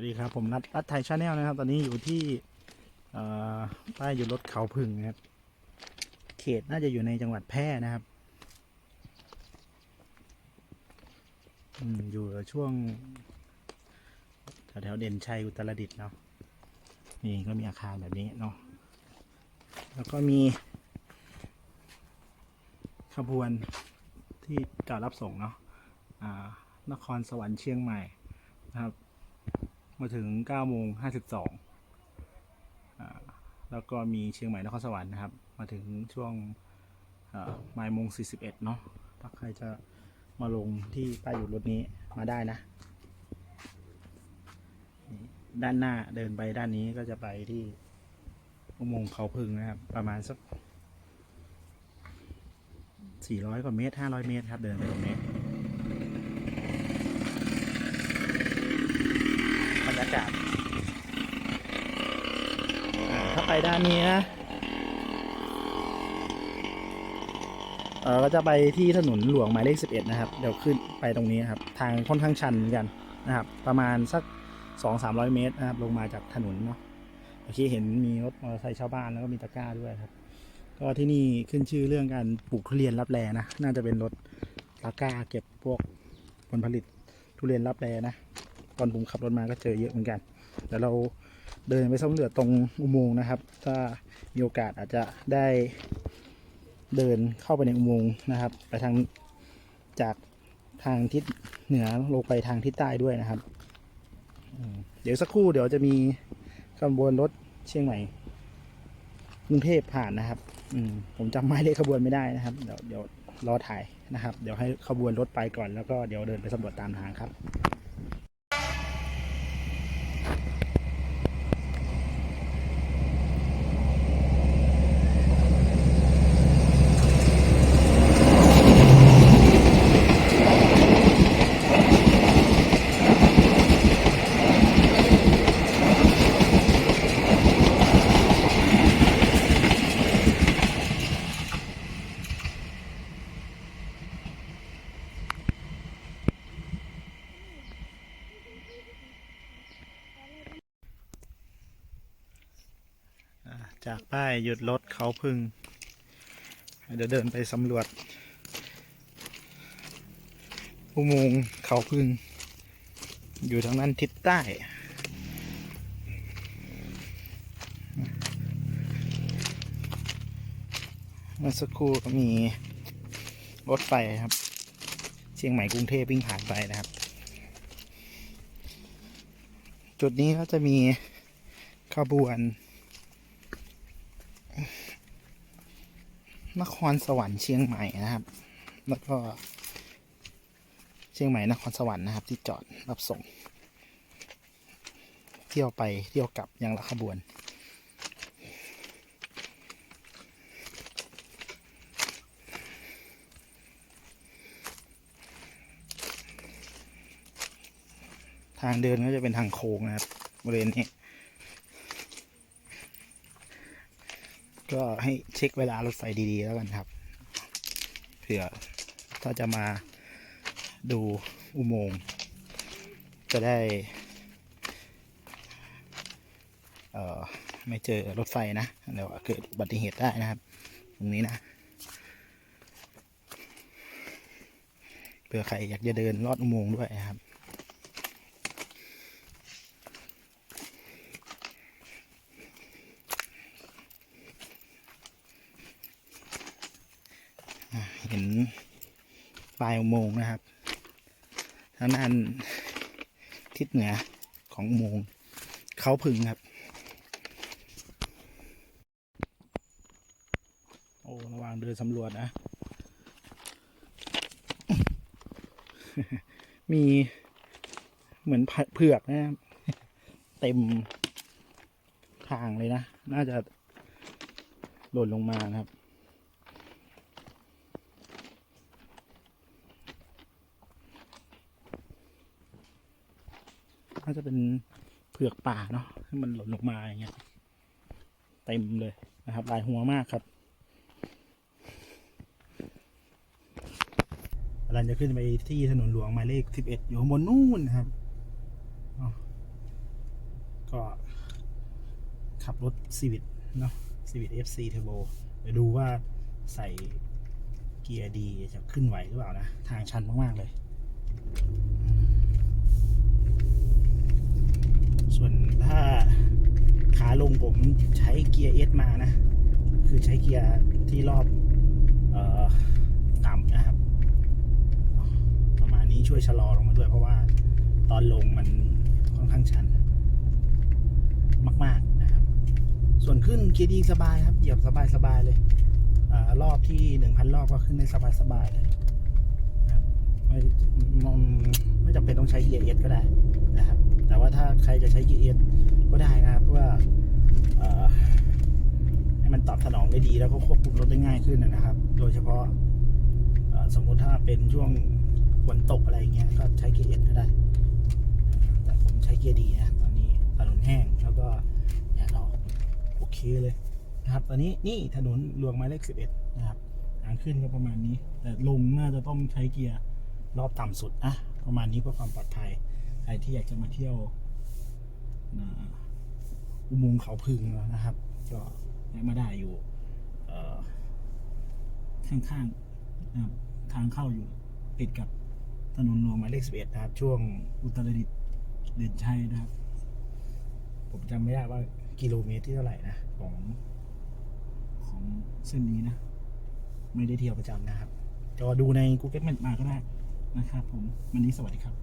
วัสดีครับ ผมนัดรัดไทยชาแนลนะครับ ตอนนี้อยู่ที่ป้ายอยู่รถเขาพึ่งนะครับ เขตน่าจะอยู่ในจังหวัดแพร่นะครับอยู่ช่วงแถวเด่นชัยอุตรดิตถ์เนาะนี่ก็มีอาคารแบบนี้เนาะแล้วก็มี ขบวนที่จอดรับส่งเนาะอ่านครสวรรค์เชียงใหม่นะครับ มาถึง9โมง52อ่าแล้วก็มีเชียงใหม่นครสวรรค์นะครับ มาถึงช่วงบ่ายโมง41 เนาะถ้าใครจะมาลงที่ป้ายอยู่รถนี้มาได้นะ ด้านหน้าเดินไปด้านนี้ก็จะไปที่อุโมงค์เขาพึ่งนะครับ ประมาณสัก 400 กว่าเมตร 500 เมตรครับ เดินไปตรงนี้ บรรยากาศถ้าไปด้านนี้นะเออก็จะไปที่ถนนหลวงหมายเลข 11 นะครับ เดี๋ยวขึ้นไปตรงนี้ครับ ทางค่อนข้างชันเหมือนกันนะครับ ประมาณสัก 2-300 เมตรนะครับ ลงมาจากถนนเนาะเมื่อกี้เห็นมีรถมอเตอร์ไซค์ชาวบ้านแล้วก็มีตะกร้าด้วยครับ ก็ที่นี่ขึ้นชื่อเรื่องการปลูกทุเรียนรับแรนะ น่าจะเป็นรถตะกร้าเก็บพวกผลผลิตทุเรียนรับแรนะ ตอนผมขับรถมาก็เจอเยอะเหมือนกันเดี๋ยวเราเดินไปสำรวจตรงอุโมงค์นะครับ ถ้ามีโอกาสอาจจะได้เดินเข้าไปในอุโมงค์นะครับ ไปทางจากทางทิศเหนือลงไปทางทิศใต้ด้วยนะครับ เดี๋ยวสักครู่เดี๋ยวจะมีขบวนรถเชียงใหม่กรุงเทพผ่านนะครับ อืมผมจำหมายเลขขบวนไม่ได้นะครับ เดี๋ยวเดี๋ยวรอถ่ายนะครับ เดี๋ยวให้ขบวนรถไปก่อนแล้วก็เดี๋ยวเดินไปสำรวจตามทางครับ จากป้ายหยุดรถเขาพึ่ง เดี๋ยวเดินไปสำรวจอุโมงค์เขาพึ่ง อยู่ทางนั้นทิศใต้ เมื่อสักครู่ก็มีรถไฟครับ เชียงใหม่กรุงเทพวิ่งผ่านไปนะครับ จุดนี้ก็จะมีขบวน นครสวรรค์เชียงใหม่นะครับ แล้วก็ เชียงใหม่นครสวรรค์นะครับ ที่จอดรับส่ง เที่ยวไปเที่ยวกลับย่างละขบวนทางเดินก็จะเป็นทางโค้งนะครับบริเวณนี้ ก็ให้เช็คเวลารถไฟดีๆแล้วกันครับ เผื่อถ้าจะมาดูอุโมงค์จะได้ เอ่อ ไม่เจอรถไฟนะเดี๋ยวเกิดอุบัติเหตุได้นะครับ ตรงนี้นะเผื่อใครอยากจะเดินลอดอุโมงค์ด้วยนะครับ เห็นปลายอุโมงค์นะครับทางด้านทิศเหนือของอุโมงค์เขาพึงครับ โอ้ระหว่างเดินสำรวจนะ มีเหมือนเผือกนะครับเต็มทางเลยนะ น่าจะหล่นลงมานะครับ น่าจะเป็นเผือกป่าเนาะที่มันหล่นลงมาอย่างเงี้ยเต็มเลยนะครับลายหัวมากครับกำลังจะขึ้นไปที่ถนนหลวงหมายเลขสิบเอ็ดอยู่ข้างบนนู่นนะครับ ก็ขับรถ Civic เนาะ Civic FC Turbo ไปดูว่าใส่เกียร์ดีจะขึ้นไหวหรือเปล่านะ ทางชันมาก ๆ เลย ส่วนถ้า งผมใช้เกียร์เอสมานะ คือใช้เกียร์ที่รอบต่ำนะครับ ประมาณนี้ช่วยชะลอลงมาด้วย เพราะว่าตอนลงมันค่อนข้างชัน มาก ๆนะครับ ส่วนขึ้นเกียร์ดีสบายครับ เหยียบสบายๆเลยอรอบที่หนึ่งพันรอบก็ขึ้นได้สบายๆเลยครับไม่ไม่จำเป็นต้องใช้เกียร์เอสก็ได้นะครับ แต่ว่าถ้าใครจะใช้เกียร์เอสก็ได้นะครับเพราะว่า ให้มันตอบสนองได้ดีแล้วก็ควบคุมรถได้ง่ายขึ้นนะครับ โดยเฉพาะสมมุติถ้าเป็นช่วงฝนตกอะไรอย่างเงี้ยก็ใช้เกียร์เอสก็ได้ แต่ผมใช้เกียร์ดีนะตอนนี้ถนนแห้งแล้วก็แดดออกโอเคเลยนะครับ ตอนนี้นี่ถนนหลวงหมายเลขสิบเอ็ดนะครับทางขึ้นก็ประมาณนี้ แต่ลงน่าจะต้องใช้เกียร์รอบต่ำสุดนะประมาณนี้เพื่อความปลอดภัยใครที่อยากจะมาเที่ยวอ่า อุโมงค์เขาพึงนะครับ ก็แวะมาได้อยู่ข้างๆทางเข้าอยู่ติดกับถนนหลวงหมายเลข11นะครับ ช่วงอุตรดิตถ์เด่นชัยนะครับ ผมจำไม่ได้ว่ากิโลเมตรที่เท่าไหร่นะ ของของเส้นนี้นะ ไม่ได้เที่ยวประจำนะครับ ก็ดูใน Google Map มาก็ได้นะครับผม วันนี้สวัสดีครับ